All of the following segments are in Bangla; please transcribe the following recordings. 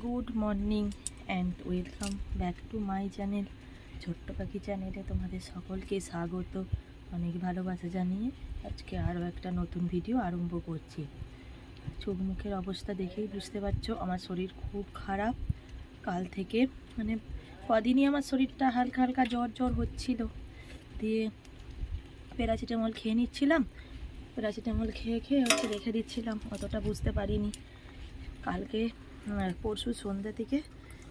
Good morning and welcome back to my channel ছোট্ট পাখি চ্যানেলে তোমাদের সকলকে স্বাগত। অনেক ভালোবাসা জানিয়ে আজকে আরও একটা নতুন ভিডিও আরম্ভ করছি। চোখ মুখের অবস্থা দেখেই বুঝতে পারছ, আমার শরীর খুব খারাপ। কাল থেকে মানে কদিনই আমার শরীরটা হালকা হালকা জ্বর জ্বর হচ্ছিল। দিয়ে প্যারাসিটামল খেয়ে নিচ্ছিলাম। প্যারাসিটামল খেয়ে খেয়ে হচ্ছে রেখে দিচ্ছিলাম, অতটা বুঝতে পারিনি। কালকে পরশু সন্ধ্যা থেকে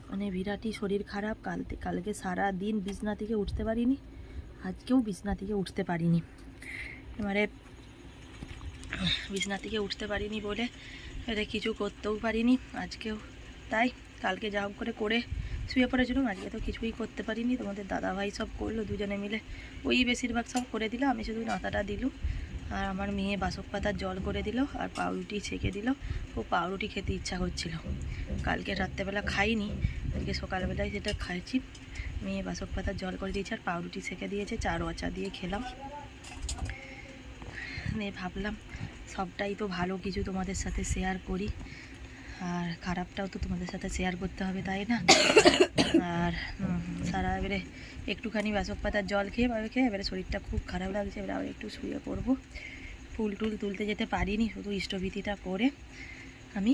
মানে বিরাটই শরীর খারাপ, কাল কালকে সারা দিন বিছনা থেকে উঠতে পারিনি, আজকেও বিছনা থেকে উঠতে পারিনি। এবারে বিছনা থেকে উঠতে পারিনি বলে এটা কিছু করতেও পারিনি, আজকেও তাই, কালকে যা করে করে শুয়ে পড়েছিলাম, আজকে তো কিছুই করতে পারিনি, তোমাদের দাদাভাই সব করল, দুজনে মিলে, ওই বেশিরভাগ সব করে দিল, আমি শুধু নাতাটা দিলুম। আর আমার মেয়ে বাসক পাতার জল করে দিল আর পাউরুটি ছেঁকে দিল। ও পাউরুটি খেতে ইচ্ছা করছিল। কালকে রাত্রেবেলা খাইনি আজকে সকালবেলায় সেটা খাইছি, মেয়ে বাসক পাতার জল করে দিয়েছে আর পাউরুটি ছেঁকে দিয়েছে, চার অচা দিয়ে খেলাম। নিয়ে ভাবলাম, সবটাই তো ভালো, কিছু তোমাদের সাথে শেয়ার করি। আর খারাপটাও তো তোমাদের সাথে শেয়ার করতে হবে, তাই না? আর সারা এবারে একটুখানি বাসক পাতার জল খেয়ে ভাবে খেয়ে, এবারে শরীরটা খুব খারাপ লাগছে, এবারে আবার একটু শুয়ে পড়ব। ফুল টুল তুলতে যেতে পারিনি, শুধু ইষ্টভীতিটা করে আমি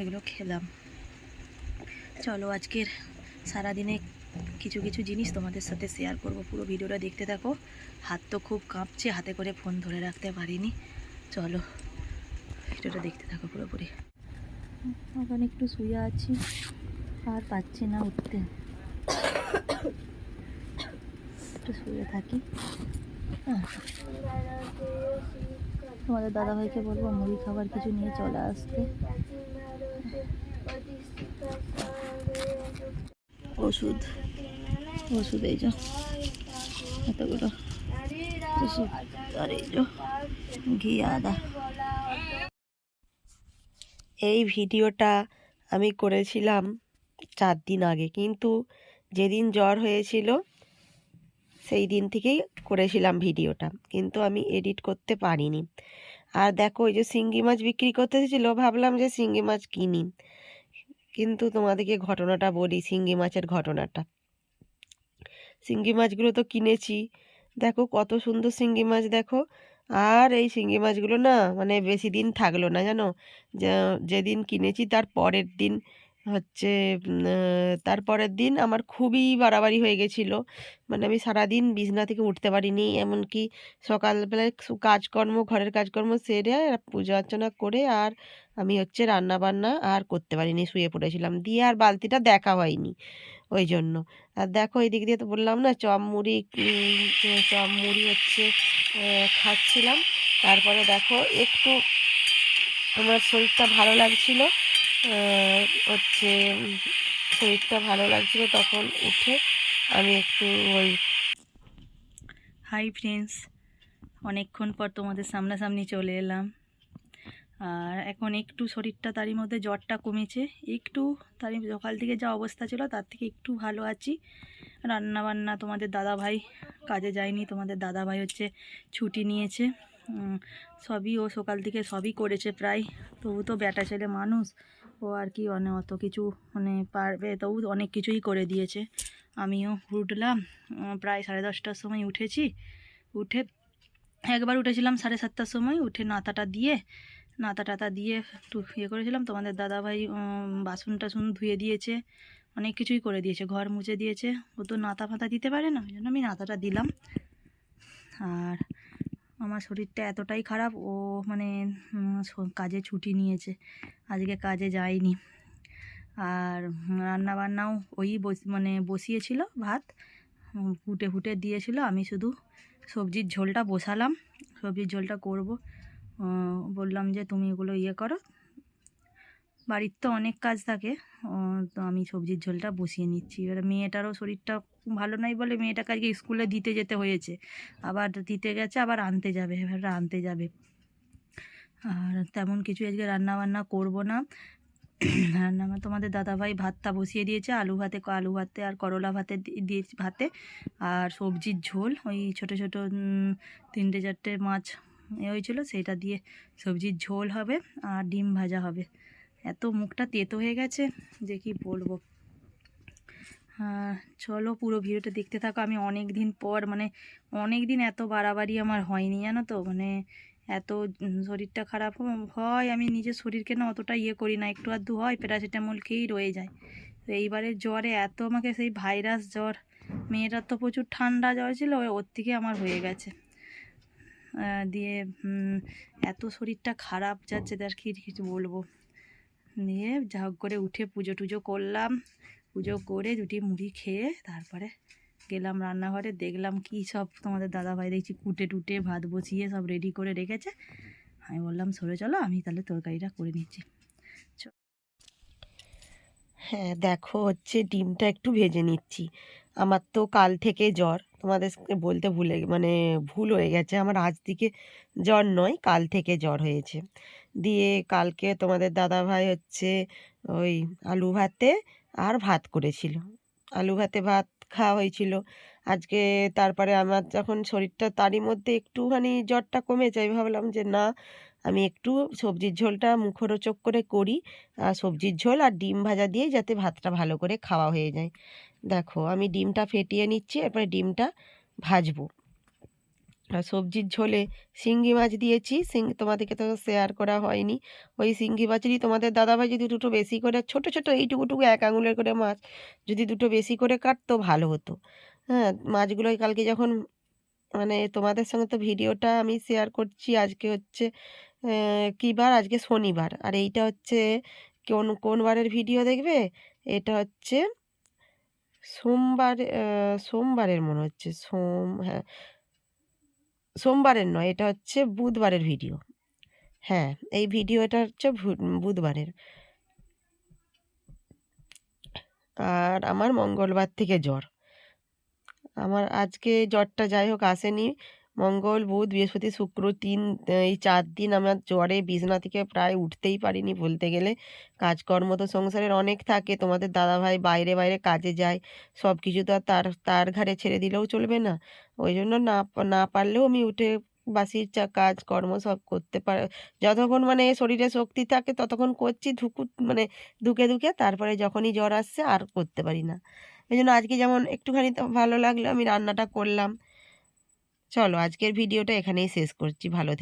এগুলো খেলাম। চলো, আজকের সারাদিনে কিছু কিছু জিনিস তোমাদের সাথে শেয়ার করব, পুরো ভিডিওটা দেখতে থাকো। হাত তো খুব কাঁপছে, হাতে করে ফোন ধরে রাখতে পারিনি। চলো, ভিডিওটা দেখতে থাকো পুরোপুরি। ওখানে একটু শুয়ে আছি, আর পাচ্ছি না উঠতে। একটু শুয়ে থাকি। তোমাদের দাদাভাইকে বলব, মুড়ি খাবার কিছু নিয়ে চলে আসতে। ওষুধ। ওষুধ এই যো। এতগুলো। ঘি, আদা। এই ভিডিওটা আমি করেছিলাম চার দিন আগে। কিন্তু যেদিন জ্বর হয়েছিল, সেই দিন থেকেই করেছিলাম ভিডিওটা। কিন্তু আমি এডিট করতে পারিনি। আর দেখো ওই যে শিঙ্গি মাছ বিক্রি করতে এসেছিল, ভাবলাম যে শিঙ্গি মাছ কিনি। কিন্তু তোমাদেরকে ঘটনাটা বলি, শিঙ্গি মাছের ঘটনাটা। শিঙ্গি মাছগুলো তো কিনেছি। দেখো, কত সুন্দর শিঙ্গি মাছ, দেখো। আর এই শিঙ্গি মাছগুলো না মানে বেশি দিন থাকল না জানো? যেদিন কিনেছি তার পরের দিন হচ্ছে উম, আহ, তার পরের দিন আমার খুবই বাড়াবাড়ি হয়ে গেছিল। মানে আমি সারাদিন বিছনা থেকে উঠতে পারিনি। এমনকি সকালবেলায় কাজকর্ম ঘরের কাজকর্ম সেরে পূজা অর্চনা করে আর আমি হচ্ছে রান্না বান্না আর করতে পারিনি শুয়ে পড়েছিলাম। দিয়ে আর বালতিটা দেখা হয়নি ওই জন্য। আর দেখো এই দিক দিয়ে তো বললাম না চপ মুড়ি চপ মুড়ি হচ্ছে খাচ্ছিলাম। তারপরে দেখো একটু আমার শরীরটা ভালো লাগছিল। হচ্ছে শরীরটা ভালো লাগছিল তখন উঠে আমি একটু ওই হাই ফ্রেন্ডস অনেকক্ষণ পর তোমাদের সামনাসামনি চলে এলাম। আর এখন একটু শরীরটা তারই মধ্যে জ্বরটা কমেছে, একটু তারই সকাল থেকে যা অবস্থা ছিল তার থেকে একটু ভালো আছি। রান্না বান্না তোমাদের দাদা ভাই কাজে যায়নি, তোমাদের দাদা ভাই হচ্ছে ছুটি নিয়েছে। সবই ও সকাল থেকে সবই করেছে প্রায়। তবু তো ব্যাটা ছেলে মানুষ ও আর কি অনেক অত কিছু মানে পারবে তবু অনেক কিছুই করে দিয়েছে। আমিও উঠলাম প্রায় সাড়ে দশটার সময় উঠেছি। উঠে একবার উঠেছিলাম সাড়ে সাতটার সময়, উঠে নাতাটা দিয়ে, নাতা টাতা দিয়ে একটু ইয়ে করেছিলাম। তোমাদের দাদাভাই বাসন টাসন ধুয়ে দিয়েছে, অনেক কিছুই করে দিয়েছে, ঘর মুছে দিয়েছে। ও তো নাতা ফাতা দিতে পারে না, ওই জন্য আমি নাতাটা দিলাম। আর আমার শরীরটা এতটাই খারাপ, ও মানে কাজে ছুটি নিয়েছে। আজকে কাজে যায়নি। আর রান্না বান্নাও ওই মানে বসিয়েছিল ভাত ফুটে ফুটে দিয়েছিল। আমি শুধু সবজির ঝোলটা বসালাম। সবজির ঝোলটা করব। বললাম যে তুমি এগুলো ইয়ে করো বাড়ির তো অনেক কাজ থাকে। তো আমি সবজির ঝোলটা বসিয়ে নিচ্ছি। এবার মেয়েটারও শরীরটা ভালো নাই বলে মেয়েটাকে আজকে স্কুলে দিতে যেতে হয়েছে। আবার দিতে গেছে, আবার আনতে যাবে এবার আনতে যাবে। আর তেমন কিছু আজকে রান্না বান্না করব না। রান্না তোমাদের দাদাভাই ভাতটা বসিয়ে দিয়েছে, আলু ভাতে আলু ভাতে আর করলা ভাতে দিয়ে ভাতে। আর সবজির ঝোল, ওই ছোট ছোট তিনটে চারটে মাছ এ হয়েছিল সেটা দিয়ে সবজির ঝোল হবে আর ডিম ভাজা হবে। এত মুখটা তেতো হয়ে গেছে যে কি বলব? চলো পুরো ভিডিওটা দেখতে থাকো। আমি অনেক দিন পর মানে অনেক দিন এত বাড়াবাড়ি আমার হয়নি, জানো তো? মানে এত শরীরটা খারাপ হয়, আমি নিজের শরীরকে না অতটা ইয়ে করি না। একটু আধটু হয়, প্যারাসিটামল খেয়েই রয়ে যায়। তো এইবারের জ্বরে এত আমাকে সেই ভাইরাস জ্বর মেয়েটার তো প্রচুর ঠান্ডা জ্বর ছিল, ওর থেকে আমার হয়ে গেছে। দিয়ে এত শরীরটা খারাপ যাচ্ছে, তার কি বলব? দিয়ে যা হোক করে উঠে পুজো টুজো করলাম। পুজো করে দুটি মুড়ি খেয়ে তারপরে গেলাম রান্নাঘরে দেখলাম কি সব তোমাদের দাদাভাই দেখছি কুটে টুটে ভাত বসিয়ে সব রেডি করে রেখেছে। আমি বললাম সরে চলো আমি তাহলে তরকারিটা করে নিচ্ছি। হ্যাঁ দেখো হচ্ছে ডিমটা একটু ভেজে নিচ্ছি। আমার তো কাল থেকে জ্বর তোমাদের বলতে ভুলে মানে ভুল হয়ে গেছে। আমার আজ থেকে জ্বর নয় কাল থেকে জ্বর হয়েছে। দিয়ে কালকে তোমাদের দাদা ভাই হচ্ছে ওই আলু ভাতে আর ভাত করেছিল। আলু ভাতে ভাত খাওয়া হয়েছিল। আজকে তারপরে আমার যখন শরীরটা তারই মধ্যে একটুখানি জ্বরটা কমেছে আমি ভাবলাম যে না, আমি একটু সবজির ঝোলটা মুখরোচক করে করি, আর সবজির ঝোল আর ডিম ভাজা দিয়ে যাতে ভাতটা ভালো করে খাওয়া হয়ে যায়। দেখো, আমি ডিমটা ফেটিয়ে নিচ্ছি, এরপরে ডিমটা ভাজবো। সবজির ঝোলে শিঙ্গি মাছ দিয়েছি। সিং, তোমাদেরকে তো শেয়ার করা হয়নি। ওই শিঙ্গি মাছেরই তোমাদের দাদাভাই যদি দুটো বেশি করে, ছোট ছোট এইটুকুটুকু এক আঙুলের করে মাছ যদি দুটো বেশি করে কাটতো ভালো হতো। হ্যাঁ মাছগুলো কালকে যখন মানে তোমাদের সঙ্গে তো ভিডিওটা আমি শেয়ার করছি, আজকে হচ্ছে কী বার? আজকে শনিবার। আর এইটা হচ্ছে, কোন কোন বারের ভিডিও দেখবে? এটা হচ্ছে সোমবার সোমবারের মনে হচ্ছে, সোম হ্যাঁ। সোমবারের নয়, এটা হচ্ছে বুধবারের ভিডিও। হ্যাঁ এই ভিডিওটা হচ্ছে বুধবারের। আর আমার মঙ্গলবার থেকে জ্বর। আমার আজকে জ্বরটা যাই হোক আসেনি। মঙ্গল, বুধ, বৃহস্পতি, শুক্র তিন এই চার দিন আমার জ্বরে বিছনা থেকে প্রায় উঠতেই পারিনি বলতে গেলে। কাজকর্ম তো সংসারের অনেক থাকে, তোমাদের দাদাভাই বাইরে বাইরে কাজে যায় সব কিছু তো আর তার তার ঘাড়ে ছেড়ে দিলেও চলবে না। ওই জন্য না না পারলেও আমি উঠে বাসির চা, কাজকর্ম সব করতে পার, যতক্ষণ মানে শরীরে শক্তি থাকে ততক্ষণ করছি, ধুকু মানে ধুকে ধুকে, তারপরে যখনই জ্বর আসছে আর করতে পারি না। এই জন্য আজকে যেমন একটুখানি তো ভালো লাগল, আমি রান্নাটা করলাম। চলো আজকের ভিডিওটা এখানেই শেষ করছি ভালো